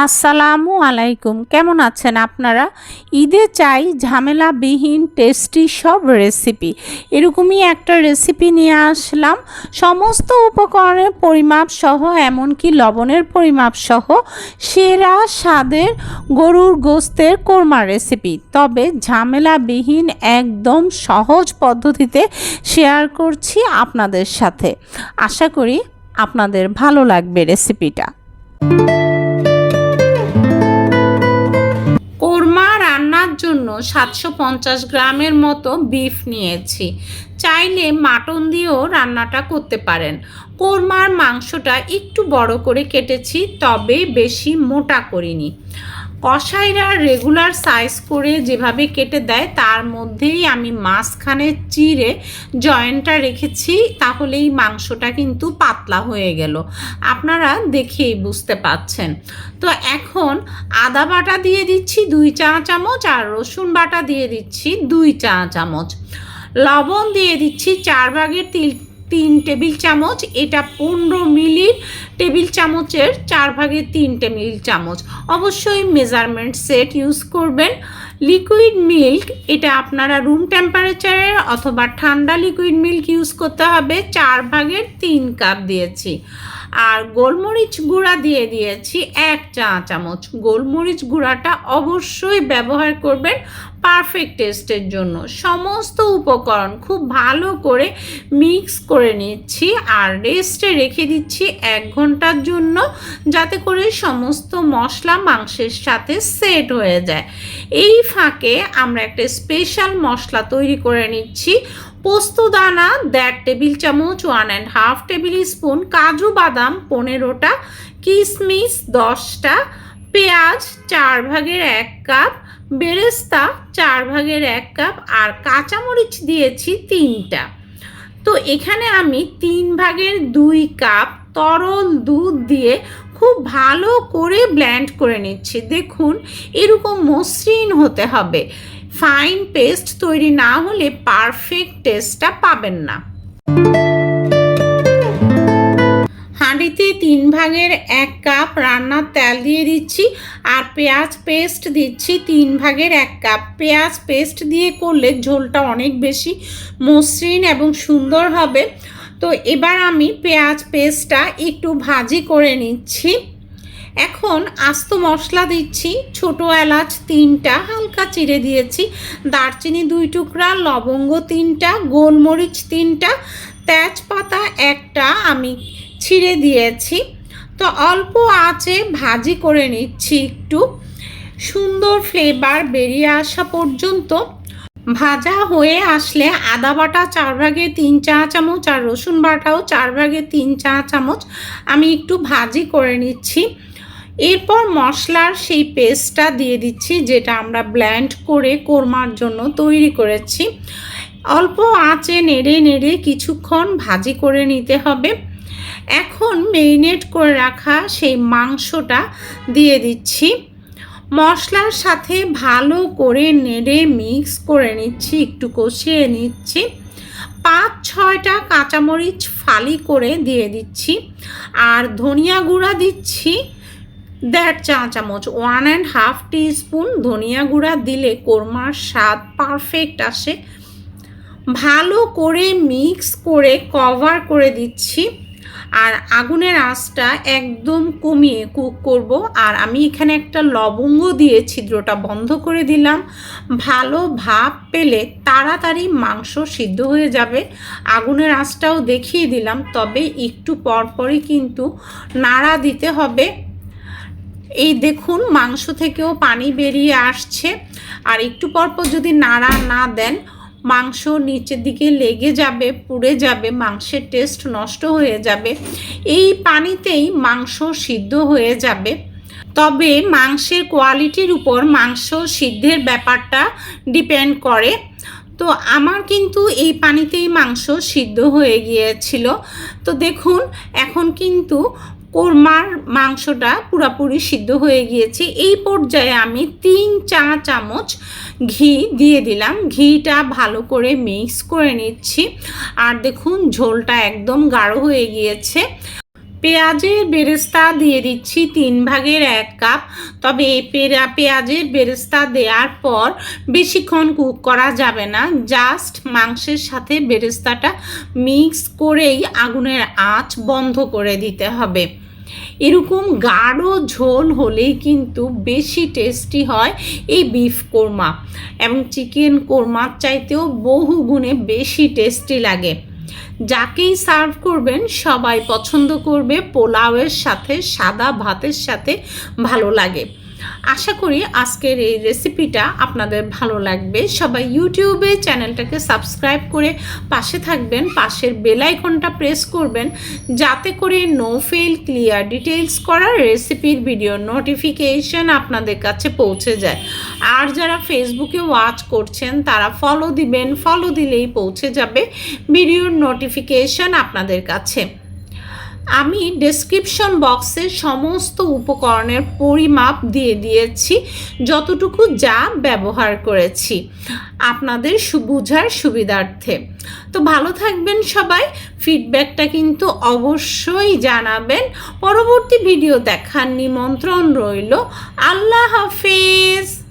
আসসালামু আলাইকুম। কেমন আছেন আপনারা? ঈদে চাই ঝামেলাবিহীন, টেস্টি সব রেসিপি। এরকমই একটা রেসিপি নিয়ে আসলাম। সমস্ত উপকরণের পরিমাপ সহ এমনকি লবণের পরিমাপ সহ সেরা স্বাদের গরুর গোস্তের কোরমা রেসিপি। তবে ঝামেলাবিহীন একদম সহজ পদ্ধতিতে শেয়ার করছি আপনাদের সাথে। আশা করি আপনাদের ভালো লাগবে রেসিপিটা। সাতশো পঞ্চাশ গ্রামের মতো বিফ নিয়েছি। চাইলে মাটন দিয়েও রান্নাটা করতে পারেন। কোরমার মাংসটা একটু বড় করে কেটেছি, তবে বেশি মোটা করিনি। কসাইরা রেগুলার সাইজ করে যেভাবে কেটে দেয়, তার মধ্যেই আমি মাঝখানে চিড়ে জয়েন্টটা রেখেছি, তাহলেই মাংসটা কিন্তু পাতলা হয়ে গেল। আপনারা দেখেই বুঝতে পাচ্ছেন। তো এখন আদা বাটা দিয়ে দিচ্ছি দুই চা চামচ আর রসুন বাটা দিয়ে দিচ্ছি দুই চা চামচ। লবণ দিয়ে দিচ্ছি চার ভাগের তিল তিন টেবিল চামচ, এটা পনেরো মিলির টেবিল চামচের চার ভাগের তিন টেবিল চামচ। অবশ্যই মেজারমেন্ট সেট ইউজ করবেন। লিকুইড মিল্ক, এটা আপনারা রুম টেম্পারেচারের অথবা ঠান্ডা লিকুইড মিল্ক ইউজ করতে হবে। চার ভাগের তিন কাপ দিয়েছি। আর গোলমরিচ গুঁড়া দিয়ে দিয়েছি এক চা চামচ। গোলমরিচ গুঁড়াটা অবশ্যই ব্যবহার করবেন পারফেক্ট টেস্টের জন্য। সমস্ত উপকরণ খুব ভালো করে মিক্স করে নিচ্ছি আর রেস্টে রেখে দিচ্ছি এক ঘণ্টার জন্য যাতে করে সমস্ত মশলা মাংসের সাথে সেট হয়ে যায়। এই ফাঁকে আমরা একটা স্পেশাল মশলা তৈরি করে নিচ্ছি। পোস্ত দানা, দেড় টেবিল চামচ one and half tablespoon কাজু বাদাম পনেরোটা কিশমিশ দশটা, পেঁয়াজ চার ভাগের এক কাপ, বেরেস্তা চার ভাগের এক কাপ আর কাঁচামরিচ দিয়েছি তিনটা। তো এখানে আমি তিন ভাগের দুই কাপ তরল দুধ দিয়ে খুব ভালো করে ব্ল্যান্ড করে নিচ্ছি। দেখুন, এরকম মসৃণ হতে হবে। ফাইন পেস্ট তৈরি না হলে পারফেক্ট টেস্টটা পাবেন না। হাঁড়িতে তিন ভাগের এক কাপ রান্নার তেল দিয়ে দিচ্ছি আর পেঁয়াজ পেস্ট দিচ্ছি তিন ভাগের এক কাপ। পেঁয়াজ পেস্ট দিয়ে করলে ঝোলটা অনেক বেশি মসৃণ এবং সুন্দর হবে। তো এবার আমি পেঁয়াজ পেস্টটা একটু ভাজি করে নিচ্ছি। এখন আস্ত মশলা দিচ্ছি, ছোট এলাচ তিনটা, হালকা চিড়ে দিয়েছি, দারচিনি দুই টুকরা, লবঙ্গ তিনটা, গোলমরিচ তিনটা, তেজপাতা একটা আমি ছিঁড়ে দিয়েছি। তো অল্প আঁচে ভাজি করে নিচ্ছি একটু। সুন্দর ফ্লেভার বেরিয়ে আসা পর্যন্ত ভাজা হয়ে আসলে আদা বাটা চার ভাগে তিন চা চামচ আর রসুন বাটাও চার ভাগে তিন চা চামচ আমি একটু ভাজি করে নিচ্ছি। এরপর মশলার সেই পেস্টটা দিয়ে দিচ্ছি, যেটা আমরা ব্ল্যান্ড করে কোরমার জন্য তৈরি করেছি। অল্প আঁচে নেড়ে নেড়ে কিছুক্ষণ ভাজি করে নিতে হবে। এখন মেরিনেট করে রাখা সেই মাংসটা দিয়ে দিচ্ছি। মশলার সাথে ভালো করে নেড়ে মিক্স করে নিচ্ছি, একটু কষিয়ে নিচ্ছি। পাঁচ, ছয়টা কাঁচামরিচ ফালি করে দিয়ে দিচ্ছি। আর ধনিয়া গুঁড়া দিচ্ছি দেড় চা চামচ ওয়ান অ্যান্ড হাফ স্পুন ধনিয়া গুঁড়া দিলে কোরমার স্বাদ পারফেক্ট আসে। ভালো করে মিক্স করে কভার করে দিচ্ছি। আর আগুনের আঁচটা একদম কমিয়ে কুক করব। আর আমি এখানে একটা লবঙ্গ দিয়ে ছিদ্রটা বন্ধ করে দিলাম। ভালো ভাপ পেলে তাড়াতাড়ি মাংস সিদ্ধ হয়ে যাবে। আগুনের আঁচটাও দেখিয়ে দিলাম, তবে একটু পরপরই কিন্তু নাড়া দিতে হবে। এই দেখুন, মাংস থেকেও পানি বেরিয়ে আসছে। আর একটু পরপর যদি নাড়া না দেন মাংস নিচের দিকে লেগে যাবে, পুড়ে যাবে, মাংসের টেস্ট নষ্ট হয়ে যাবে। এই পানিতেই মাংস সিদ্ধ হয়ে যাবে। তবে মাংসের কোয়ালিটির উপর মাংস সিদ্ধের ব্যাপারটা ডিপেন্ড করে। তো আমার কিন্তু এই পানিতেই মাংস সিদ্ধ হয়ে গিয়েছিল। তো দেখুন, এখন কিন্তু কোরমার মাংসটা পুরাপুরি সিদ্ধ হয়ে গিয়েছে। এই পর্যায়ে আমি তিন চা চামচ ঘি দিয়ে দিলাম। ঘিটা ভালো করে মিক্স করে নিচ্ছি। আর দেখুন, ঝোলটা একদম গাঢ় হয়ে গিয়েছে। পেঁয়াজের বেরেস্তা দিয়ে দিচ্ছি তিন ভাগের এক কাপ। তবে এই পেঁয়া পেঁয়াজের বেরেস্তা দেওয়ার পর বেশিক্ষণ কুক করা যাবে না। জাস্ট মাংসের সাথে বেরেস্তাটা মিক্স করেই আগুনের আঁচ বন্ধ করে দিতে হবে। এরকম গাঢ় ঝোল হলেই কিন্তু বেশি টেস্টি হয় এই বিফ কোরমা। এবং চিকেন কোরমার চাইতেও বহু গুণে বেশি টেস্টি লাগে। যাকেই সার্ভ করবেন, সবাই পছন্দ করবে, পোলাওয়ের সাথে, সাদা ভাতের সাথে ভালো লাগে। আশা করি আজকের এই রেসিপিটা আপনাদের ভালো লাগবে। সবাই ইউটিউবে চ্যানেলটাকে সাবস্ক্রাইব করে পাশে থাকবেন, পাশের বেল আইকনটা প্রেস করবেন, যাতে করে নো ফেল ক্লিয়ার ডিটেলস করা রেসিপির ভিডিও নোটিফিকেশন আপনাদের কাছে পৌঁছে যায়। আর যারা ফেসবুকে ওয়াচ করছেন, তারা ফলো দিবেন ফলো দিলেই পৌঁছে যাবে ভিডিওর নোটিফিকেশন আপনাদের কাছে। আমি ডেসক্রিপশন বক্সে সমস্ত উপকরণের পরিমাপ দিয়ে দিয়েছি, যতটুকু যা ব্যবহার করেছি আপনাদের সুবুঝার সুবিধার্থে। তো ভালো থাকবেন সবাই ফিডব্যাকটা কিন্তু অবশ্যই জানাবেন। পরবর্তী ভিডিও দেখার নিমন্ত্রণ রইল। আল্লাহ হাফেজ!